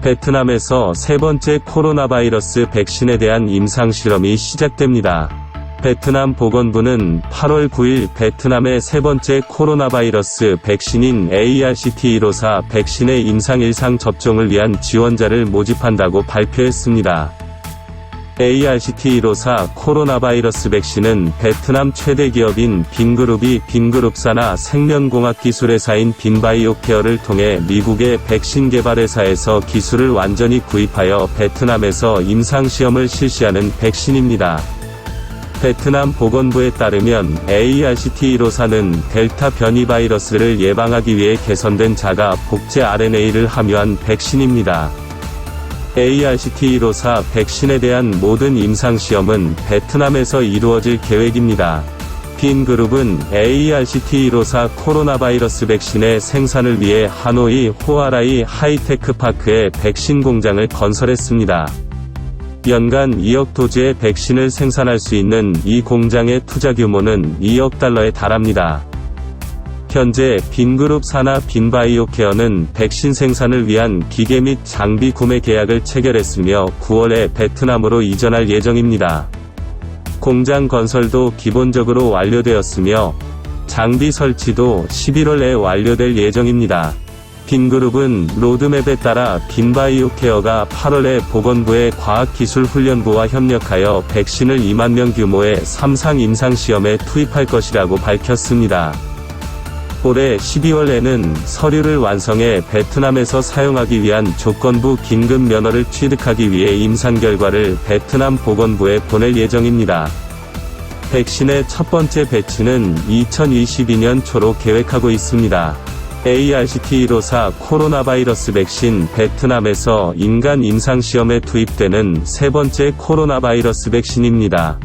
베트남에서 세 번째 코로나 바이러스 백신에 대한 임상 실험이 시작됩니다. 베트남 보건부는 8월 9일 베트남의 세 번째 코로나 바이러스 백신인 ARCT154 백신의 임상 일상 접종을 위한 지원자를 모집한다고 발표했습니다. ARCT154 코로나 바이러스 백신은 베트남 최대 기업인 빈그룹이 빈그룹사나 생명공학 기술회사인 빈바이오케어를 통해 미국의 백신 개발 회사에서 기술을 완전히 구입하여 베트남에서 임상시험을 실시하는 백신입니다. 베트남 보건부에 따르면 ARCT154는 델타 변이 바이러스를 예방하기 위해 개선된 자가 복제 RNA를 함유한 백신입니다. ARCT154 백신에 대한 모든 임상시험은 베트남에서 이루어질 계획입니다. 빈 그룹은 ARCT154 코로나 바이러스 백신의 생산을 위해 하노이 호아라이 하이테크 파크에 백신 공장을 건설했습니다. 연간 2억 도즈의 백신을 생산할 수 있는 이 공장의 투자 규모는 2억 달러에 달합니다. 현재 빈그룹 산하 빈바이오케어는 백신 생산을 위한 기계 및 장비 구매 계약을 체결했으며 9월에 베트남으로 이전할 예정입니다. 공장 건설도 기본적으로 완료되었으며 장비 설치도 11월에 완료될 예정입니다. 빈그룹은 로드맵에 따라 빈바이오케어가 8월에 보건부의 과학기술훈련부와 협력하여 백신을 2만 명 규모의 3상 임상시험에 투입할 것이라고 밝혔습니다. 올해 12월에는 서류를 완성해 베트남에서 사용하기 위한 조건부 긴급 면허를 취득하기 위해 임상 결과를 베트남 보건부에 보낼 예정입니다. 백신의 첫 번째 배치는 2022년 초로 계획하고 있습니다. ARCT154 코로나 바이러스 백신 베트남에서 인간 임상시험에 투입되는 세 번째 코로나 바이러스 백신입니다.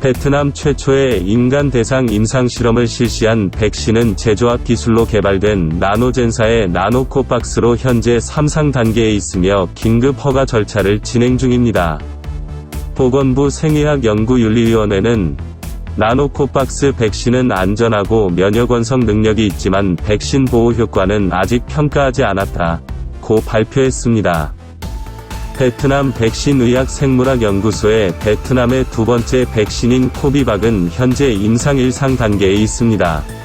베트남 최초의 인간 대상 임상 실험을 실시한 백신은 제조합 기술로 개발된 나노젠사의 나노코박스로 현재 3상 단계에 있으며 긴급 허가 절차를 진행 중입니다. 보건부 생의학연구윤리위원회는 나노코박스 백신은 안전하고 면역 원성 능력이 있지만 백신 보호 효과는 아직 평가하지 않았다. 고 발표했습니다. 베트남 백신 의학 생물학 연구소의 베트남의 두 번째 백신인 코비박은 현재 임상 1상 단계에 있습니다.